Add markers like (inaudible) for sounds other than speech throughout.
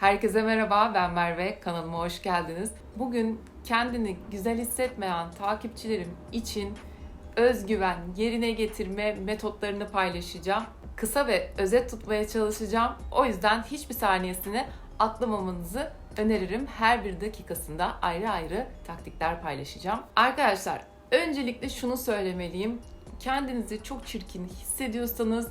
Herkese merhaba, ben Merve. Kanalıma hoş geldiniz. Bugün kendini güzel hissetmeyen takipçilerim için özgüven yerine getirme metotlarını paylaşacağım. Kısa ve özet tutmaya çalışacağım. O yüzden hiçbir saniyesini atlamamanızı öneririm. Her bir dakikasında ayrı ayrı taktikler paylaşacağım. Arkadaşlar, öncelikle şunu söylemeliyim. Kendinizi çok çirkin hissediyorsanız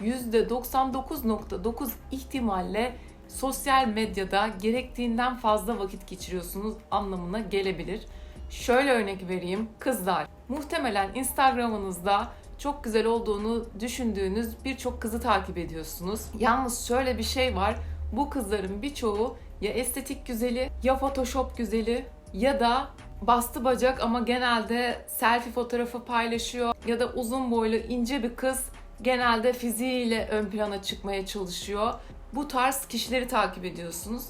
%99.9 ihtimalle sosyal medyada gerektiğinden fazla vakit geçiriyorsunuz anlamına gelebilir. Şöyle örnek vereyim. Kızlar, muhtemelen Instagram'ınızda çok güzel olduğunu düşündüğünüz birçok kızı takip ediyorsunuz. Yalnız şöyle bir şey var. Bu kızların birçoğu ya estetik güzeli, ya Photoshop güzeli ya da bastı bacak ama genelde selfie fotoğrafı paylaşıyor ya da uzun boylu ince bir kız genelde fiziğiyle ön plana çıkmaya çalışıyor. Bu tarz kişileri takip ediyorsunuz.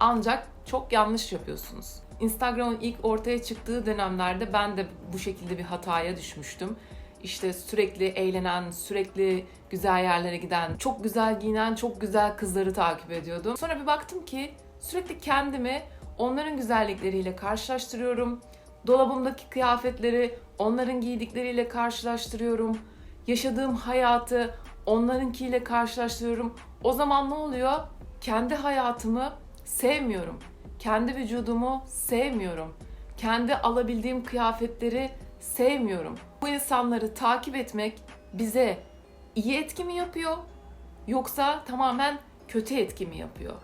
Ancak çok yanlış yapıyorsunuz. Instagram'ın ilk ortaya çıktığı dönemlerde ben de bu şekilde bir hataya düşmüştüm. İşte sürekli eğlenen, sürekli güzel yerlere giden, çok güzel giyinen, çok güzel kızları takip ediyordum. Sonra bir baktım ki sürekli kendimi onların güzellikleriyle karşılaştırıyorum. Dolabımdaki kıyafetleri onların giydikleriyle karşılaştırıyorum. Yaşadığım hayatı onlarınkiyle karşılaştırıyorum. O zaman ne oluyor? Kendi hayatımı sevmiyorum. Kendi vücudumu sevmiyorum. Kendi alabildiğim kıyafetleri sevmiyorum. Bu insanları takip etmek bize iyi etki mi yapıyor? Yoksa tamamen kötü etki mi yapıyor?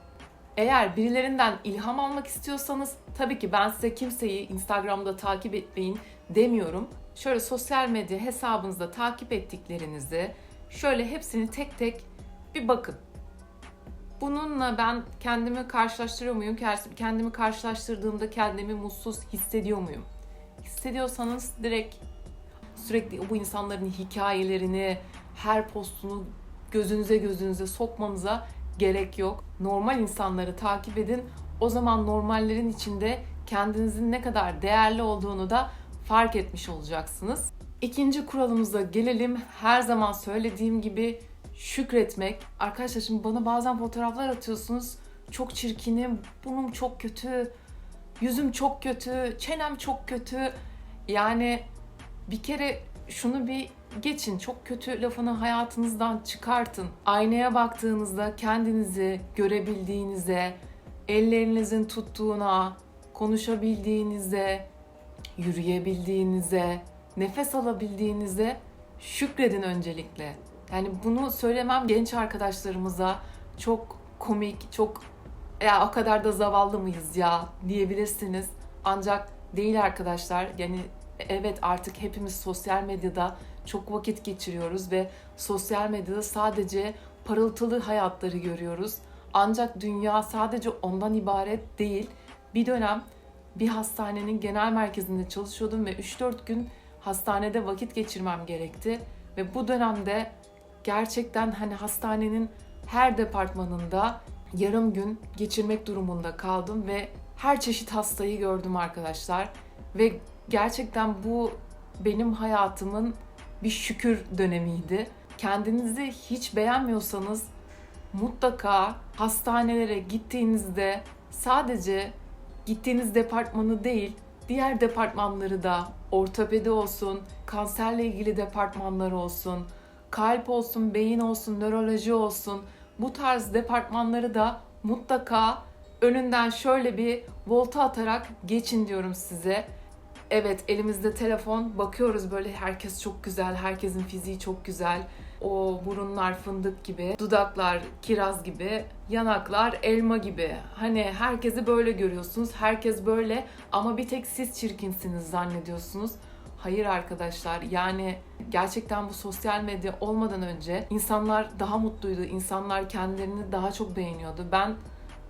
Eğer birilerinden ilham almak istiyorsanız tabii ki ben size kimseyi Instagram'da takip etmeyin demiyorum. Şöyle sosyal medya hesabınızda takip ettiklerinizi şöyle hepsini tek tek bir bakın. Bununla ben kendimi karşılaştırıyor muyum? Kendimi karşılaştırdığımda kendimi mutsuz hissediyor muyum? Hissediyorsanız direkt sürekli bu insanların hikayelerini, her postunu gözünüze gözünüze sokmanıza gerek yok. Normal insanları takip edin. O zaman normallerin içinde kendinizin ne kadar değerli olduğunu da fark etmiş olacaksınız. İkinci kuralımıza gelelim. Her zaman söylediğim gibi şükretmek. Arkadaşlar şimdi bana bazen fotoğraflar atıyorsunuz. Çok çirkinim, burnum çok kötü, yüzüm çok kötü, çenem çok kötü. Yani bir kere şunu bir geçin. Çok kötü lafını hayatınızdan çıkartın. Aynaya baktığınızda kendinizi görebildiğinize, ellerinizin tuttuğuna, konuşabildiğinize, yürüyebildiğinize, nefes alabildiğinize şükredin öncelikle. Yani bunu söylemem genç arkadaşlarımıza çok komik, çok ya o kadar da zavallı mıyız ya diyebilirsiniz. Ancak değil arkadaşlar. Yani evet artık hepimiz sosyal medyada çok vakit geçiriyoruz ve sosyal medyada sadece parıltılı hayatları görüyoruz. Ancak dünya sadece ondan ibaret değil. Bir dönem bir hastanenin genel merkezinde çalışıyordum ve 3-4 gün hastanede vakit geçirmem gerekti. Ve bu dönemde gerçekten hani hastanenin her departmanında yarım gün geçirmek durumunda kaldım ve her çeşit hastayı gördüm arkadaşlar. Ve gerçekten bu benim hayatımın bir şükür dönemiydi. Kendinizi hiç beğenmiyorsanız mutlaka hastanelere gittiğinizde sadece gittiğiniz departmanı değil, diğer departmanları da ortopedi olsun, kanserle ilgili departmanlar olsun, kalp olsun, beyin olsun, nöroloji olsun bu tarz departmanları da mutlaka önünden şöyle bir volta atarak geçin diyorum size. Evet elimizde telefon bakıyoruz böyle herkes çok güzel, herkesin fiziği çok güzel. O burunlar fındık gibi, dudaklar kiraz gibi, yanaklar elma gibi. Hani herkesi böyle görüyorsunuz, herkes böyle ama bir tek siz çirkinsiniz zannediyorsunuz. Hayır arkadaşlar yani gerçekten bu sosyal medya olmadan önce insanlar daha mutluydu. insanlar kendilerini daha çok beğeniyordu. Ben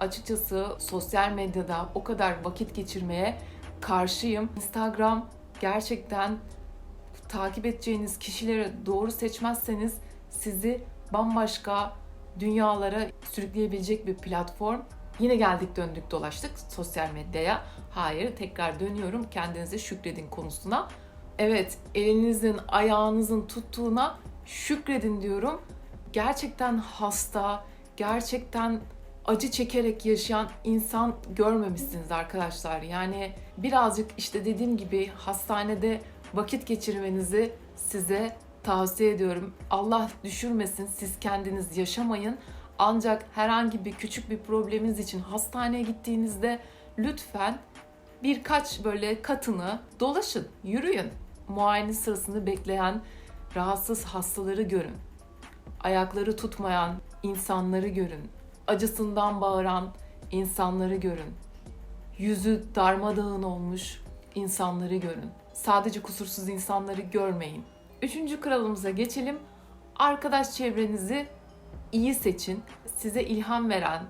açıkçası sosyal medyada o kadar vakit geçirmeye karşıyım. Instagram gerçekten takip edeceğiniz kişileri doğru seçmezseniz sizi bambaşka dünyalara sürükleyebilecek bir platform. Yine geldik döndük dolaştık sosyal medyaya. Hayır tekrar dönüyorum kendinize şükredin konusuna. Evet elinizin ayağınızın tuttuğuna şükredin diyorum. Gerçekten hasta, gerçekten acı çekerek yaşayan insan görmemişsiniz arkadaşlar. Yani birazcık işte dediğim gibi hastanede vakit geçirmenizi size tavsiye ediyorum. Allah düşürmesin siz kendiniz yaşamayın. Ancak herhangi bir küçük bir probleminiz için hastaneye gittiğinizde lütfen birkaç böyle katını dolaşın, yürüyün. Muayene sırasını bekleyen rahatsız hastaları görün. Ayakları tutmayan insanları görün. Acısından bağıran insanları görün. Yüzü darmadağın olmuş insanları görün. Sadece kusursuz insanları görmeyin. Üçüncü kralımıza geçelim. Arkadaş çevrenizi iyi seçin. Size ilham veren,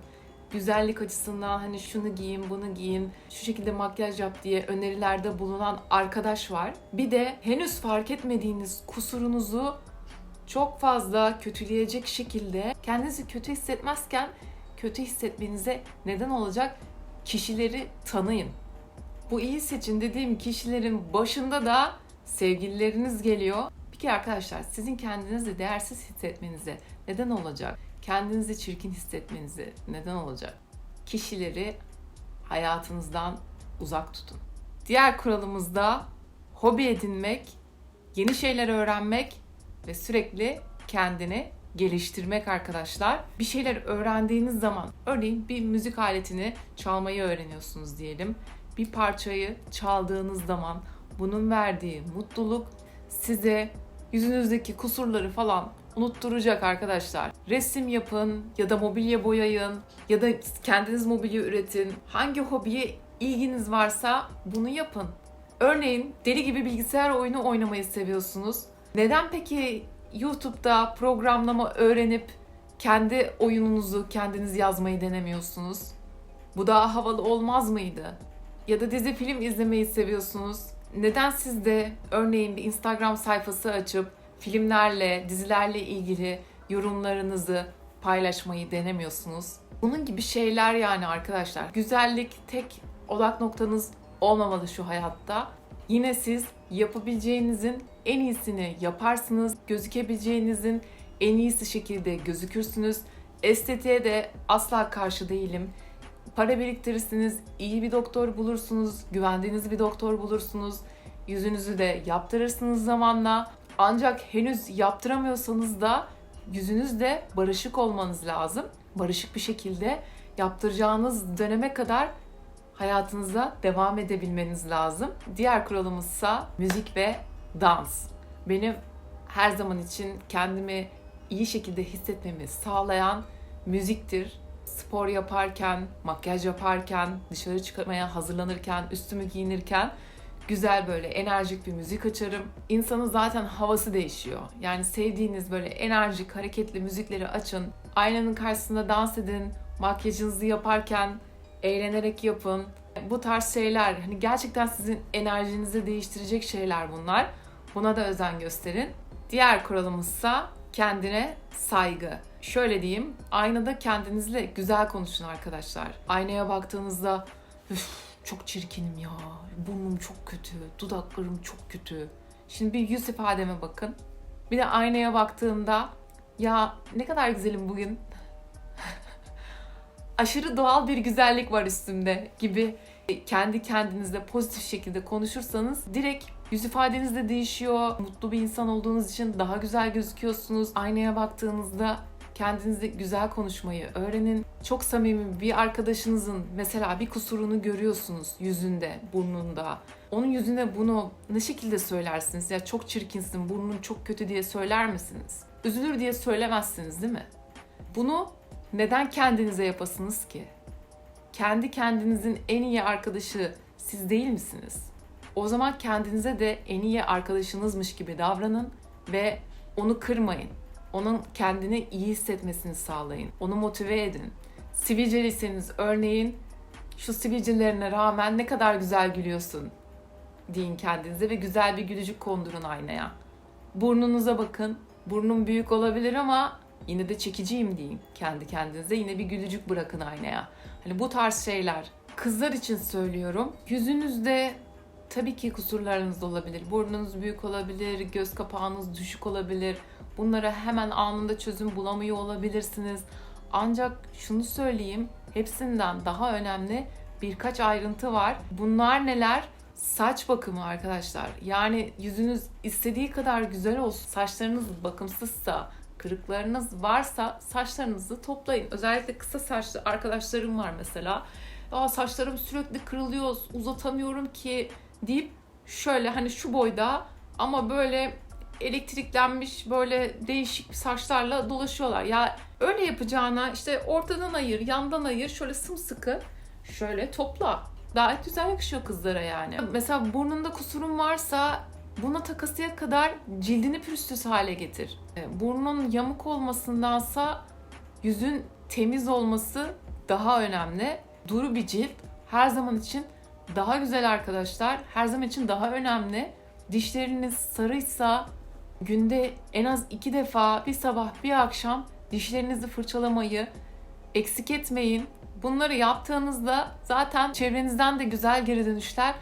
güzellik açısından hani şunu giyin, bunu giyin, şu şekilde makyaj yap diye önerilerde bulunan arkadaş var. Bir de henüz fark etmediğiniz kusurunuzu çok fazla kötüleyecek şekilde kendinizi kötü hissetmezken kötü hissetmenize neden olacak kişileri tanıyın. Bu iyi seçin dediğim kişilerin başında da sevgilileriniz geliyor. Peki arkadaşlar sizin kendinizi değersiz hissetmenize neden olacak? Kendinizi çirkin hissetmenize neden olacak? Kişileri hayatınızdan uzak tutun. Diğer kuralımız da hobi edinmek, yeni şeyler öğrenmek ve sürekli kendini geliştirmek arkadaşlar. Bir şeyler öğrendiğiniz zaman, örneğin bir müzik aletini çalmayı öğreniyorsunuz diyelim. Bir parçayı çaldığınız zaman bunun verdiği mutluluk size yüzünüzdeki kusurları falan unutturacak arkadaşlar. Resim yapın ya da mobilya boyayın ya da kendiniz mobilya üretin. Hangi hobiye ilginiz varsa bunu yapın. Örneğin deli gibi bilgisayar oyunu oynamayı seviyorsunuz. Neden peki YouTube'da programlama öğrenip kendi oyununuzu kendiniz yazmayı denemiyorsunuz? Bu daha havalı olmaz mıydı? Ya da dizi film izlemeyi seviyorsunuz. Neden siz de örneğin bir Instagram sayfası açıp filmlerle, dizilerle ilgili yorumlarınızı paylaşmayı denemiyorsunuz? Bunun gibi şeyler yani arkadaşlar. Güzellik tek odak noktanız olmamalı şu hayatta. Yine siz yapabileceğinizin en iyisini yaparsınız. Gözükebileceğinizin en iyisi şekilde gözükürsünüz. Estetiğe de asla karşı değilim. Para biriktirirsiniz, iyi bir doktor bulursunuz, güvendiğiniz bir doktor bulursunuz. Yüzünüzü de yaptırırsınız zamanla. Ancak henüz yaptıramıyorsanız da yüzünüzde barışık olmanız lazım. Barışık bir şekilde yaptıracağınız döneme kadar hayatınıza devam edebilmeniz lazım. Diğer kuralımızsa müzik ve dans. Benim her zaman için kendimi iyi şekilde hissetmemi sağlayan müziktir. Spor yaparken, makyaj yaparken, dışarı çıkmaya hazırlanırken, üstümü giyinirken güzel böyle enerjik bir müzik açarım. İnsanın zaten havası değişiyor. Yani sevdiğiniz böyle enerjik, hareketli müzikleri açın. Aynanın karşısında dans edin. Makyajınızı yaparken eğlenerek yapın. Bu tarz şeyler hani gerçekten sizin enerjinizi değiştirecek şeyler bunlar. Buna da özen gösterin. Diğer kuralımızsa kendine saygı. Şöyle diyeyim, aynada kendinizle güzel konuşun arkadaşlar. Aynaya baktığınızda çok çirkinim ya, burnum çok kötü, dudaklarım çok kötü. Şimdi bir yüz ifademe bakın. Bir de aynaya baktığımda ya ne kadar güzelim bugün. (laughs) Aşırı doğal bir güzellik var üstümde gibi kendi kendinizle pozitif şekilde konuşursanız direkt yüz ifadeniz de değişiyor. Mutlu bir insan olduğunuz için daha güzel gözüküyorsunuz. Aynaya baktığınızda kendinizle güzel konuşmayı öğrenin. Çok samimi bir arkadaşınızın mesela bir kusurunu görüyorsunuz yüzünde, burnunda. Onun yüzüne bunu ne şekilde söylersiniz? Ya çok çirkinsin, burnun çok kötü diye söyler misiniz? Üzülür diye söylemezsiniz değil mi? Bunu neden kendinize yapasınız ki? Kendi kendinizin en iyi arkadaşı siz değil misiniz? O zaman kendinize de en iyi arkadaşınızmış gibi davranın ve onu kırmayın. Onun kendini iyi hissetmesini sağlayın. Onu motive edin. Sivilceliyseniz örneğin şu sivilcelerine rağmen ne kadar güzel gülüyorsun deyin kendinize ve güzel bir gülücük kondurun aynaya. Burnunuza bakın. Burnum büyük olabilir ama yine de çekiciyim deyin kendi kendinize. Yine bir gülücük bırakın aynaya. Hani bu tarz şeyler. Kızlar için söylüyorum. Yüzünüzde tabii ki kusurlarınız da olabilir. Burnunuz büyük olabilir, göz kapağınız düşük olabilir. Bunlara hemen anında çözüm bulamıyor olabilirsiniz. Ancak şunu söyleyeyim, hepsinden daha önemli birkaç ayrıntı var. Bunlar neler? Saç bakımı arkadaşlar. Yani yüzünüz istediği kadar güzel olsun. Saçlarınız bakımsızsa, kırıklarınız varsa saçlarınızı toplayın. Özellikle kısa saçlı arkadaşlarım var mesela. Aa saçlarım sürekli kırılıyor, uzatamıyorum ki deyip şöyle hani şu boyda ama böyle elektriklenmiş böyle değişik saçlarla dolaşıyorlar. Ya öyle yapacağına işte ortadan ayır, yandan ayır, şöyle sımsıkı şöyle topla. Gayet güzel yakışıyor kızlara yani. Mesela burnunda kusurun varsa buna takasıya kadar cildini pürüzsüz hale getir. E, Burnun yamuk olmasındansa yüzün temiz olması daha önemli. Duru bir cilt her zaman için daha güzel arkadaşlar. Her zaman için daha önemli. Dişleriniz sarıysa günde en az iki defa bir sabah bir akşam dişlerinizi fırçalamayı eksik etmeyin. Bunları yaptığınızda zaten çevrenizden de güzel geri dönüşler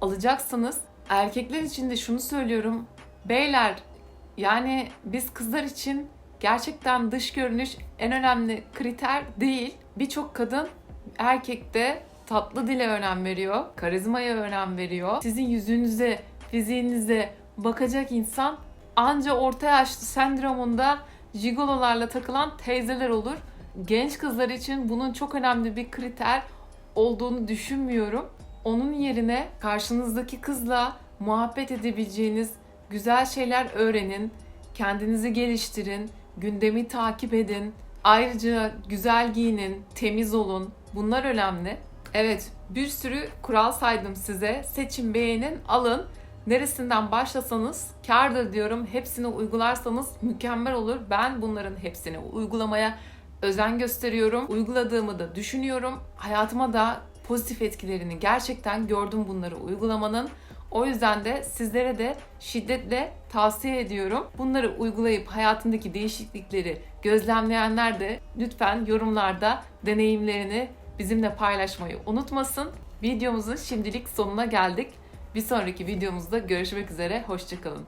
alacaksınız. Erkekler için de şunu söylüyorum. Beyler yani biz kızlar için gerçekten dış görünüş en önemli kriter değil. Birçok kadın erkekte tatlı dile önem veriyor, karizmaya önem veriyor. Sizin yüzünüze, fiziğinize bakacak insan anca orta yaşlı sendromunda jigololarla takılan teyzeler olur. Genç kızlar için bunun çok önemli bir kriter olduğunu düşünmüyorum. Onun yerine karşınızdaki kızla muhabbet edebileceğiniz güzel şeyler öğrenin, kendinizi geliştirin, gündemi takip edin. Ayrıca güzel giyinin, temiz olun. Bunlar önemli. Evet, bir sürü kural saydım size. Seçin, beğenin, alın. Neresinden başlasanız kârdır diyorum. Hepsini uygularsanız mükemmel olur. Ben bunların hepsini uygulamaya özen gösteriyorum. Uyguladığımı da düşünüyorum. Hayatıma da pozitif etkilerini gerçekten gördüm bunları uygulamanın. O yüzden de sizlere de şiddetle tavsiye ediyorum. Bunları uygulayıp hayatındaki değişiklikleri gözlemleyenler de lütfen yorumlarda deneyimlerini bizimle paylaşmayı unutmasın. Videomuzun şimdilik sonuna geldik. Bir sonraki videomuzda görüşmek üzere. Hoşçakalın.